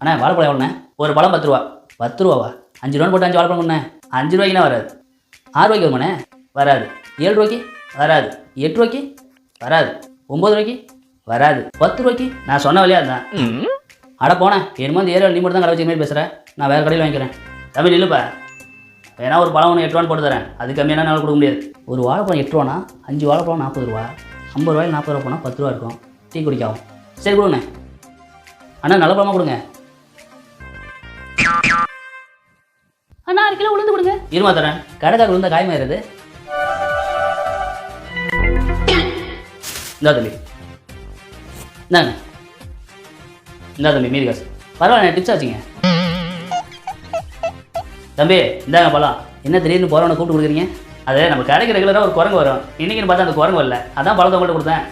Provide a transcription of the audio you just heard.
அண்ணா வாழைப்பழம் எவ்வளோண்ணே? ஒரு பழம் பத்து ரூபா. பத்து ரூபாவா? அஞ்சு ரூபான்னு போட்டு அஞ்சு வாழைப்பழம் கொண்ணே அஞ்சு ரூபாய்க்குனா வராது. ஆறு ரூபாய்க்கு வருமாண்ணே? வராது. ஏழு ரூபாய்க்கு? வராது. எட்டு ரூபாய்க்கு? வராது. ஒம்பது ரூபாய்க்கு? வராது. பத்து ரூபாய்க்கு? நான் சொன்ன வழியாக இருந்தேன் அட போனேன் என்னமோ இந்த ஏரியாவில் நீ மட்டும் தான் கடை வச்ச மாதிரி பேசுகிறேன் நான் வேறு கடையில் வாங்கிக்கிறேன். தமிழ் இல்லைப்பா வேணா ஒரு பழம் ஒன்று எட்டு ரூபான்னு போட்டு தரேன். அது கம்மியான நாள் கொடுக்க முடியாது. ஒரு வாழைப்பழம் எட்டு ரூபானா? அஞ்சு வாழைப்பழம் நாற்பது ரூபா. ஐம்பது ரூபாய் நாற்பது ரூபா போனால் பத்து ரூபா இருக்கும். டீ குடிக்காகும் சரி கொடுங்க அண்ணா நல்ல பழமாக கொடுங்க. அண்ணா அரை கிலோ உளுந்து கொடுங்க. இருமா தரேன். கடைக்கார உளுந்த காயமாயிருது இந்தா தம்பி. இந்தாங்க இந்தா தம்பி மீதி காசு. பரவாயில்ல டிப்ஸ் ஆச்சுங்க தம்பி இந்தாங்க பழம் என்ன திடீர்னு போகிறவனை கூப்பிட்டு கொடுக்குறீங்க? அது நம்ம கடைக்கு ரெகுலராக ஒரு குரங்கு வரும். இன்னைக்குன்னு பார்த்தா அந்த குரங்கு வரல. அதான் பழத்தை உங்கள்கிட்ட கொடுத்தேன்.